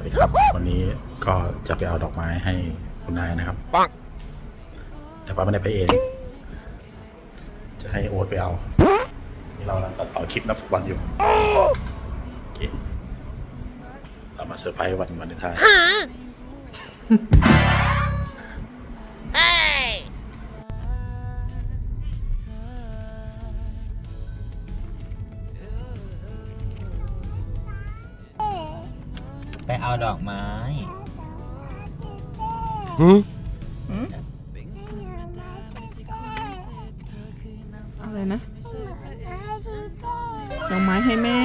สวัสดีครับวันนี้ก็จะไปเอาดอกไม้ให้คุณนายนะครับปังแต่ว่าไม่ได้ไปเอง จะให้โอ๊ตไปเอานี่เรากำลังตัดต่อคลิปนักฟุตบอลอยู่โอเคเรามาเซอร์ไพรส์วันวันเลนไทน์ ไปเอาดอกไม้อะไรนะดอกไม้ให้แม่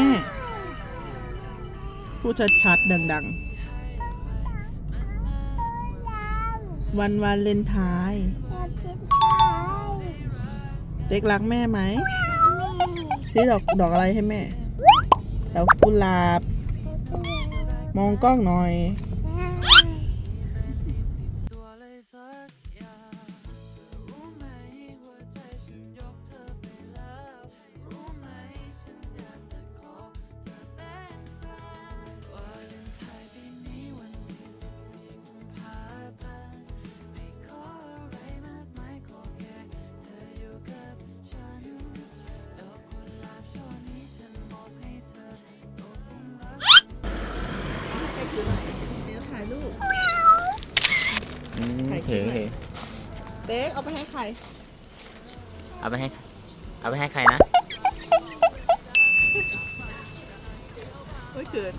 พูดชัดๆดัง ๆ วันวาเลนไทน์เด็กรักแม่ไหมซื้อดอกดอกอะไรให้แม่ดอกกุหลาบ มองกล้องหน่อย เห็นเห็นเด็กเอาไปให้ใครเอาไปให้ เอาไปให้ใครนะ ไม่เกิด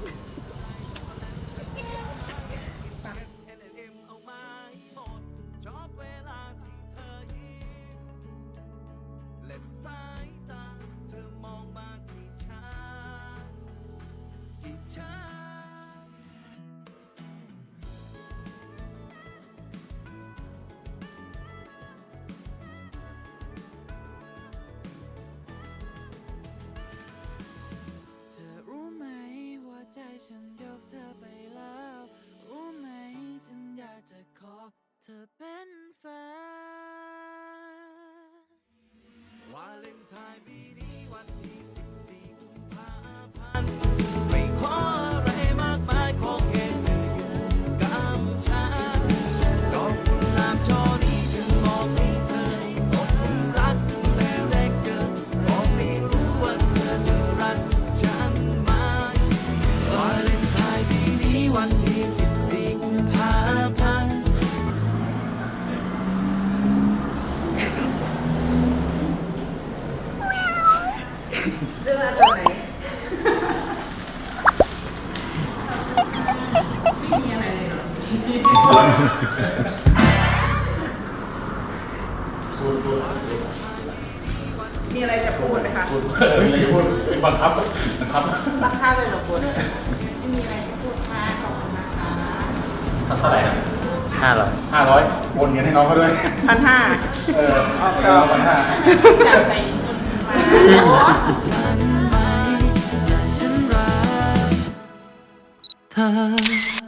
เธอเป็นแฟนวาเลนไทน์ปีนี้วันที่ มีอะไรจะพูดไหมคะมีอะไรจะพูดบังคับบังคับราคาเลยเหรอคุณไม่มีอะไรจะพูดค่ะขอบคุณนะคะเท่าไหร่นะห้าหรอห้าร้อยโอนเงินให้น้องเขาด้วยพันห้าเออเอาเก้าพันห้าจะใส่ เธอ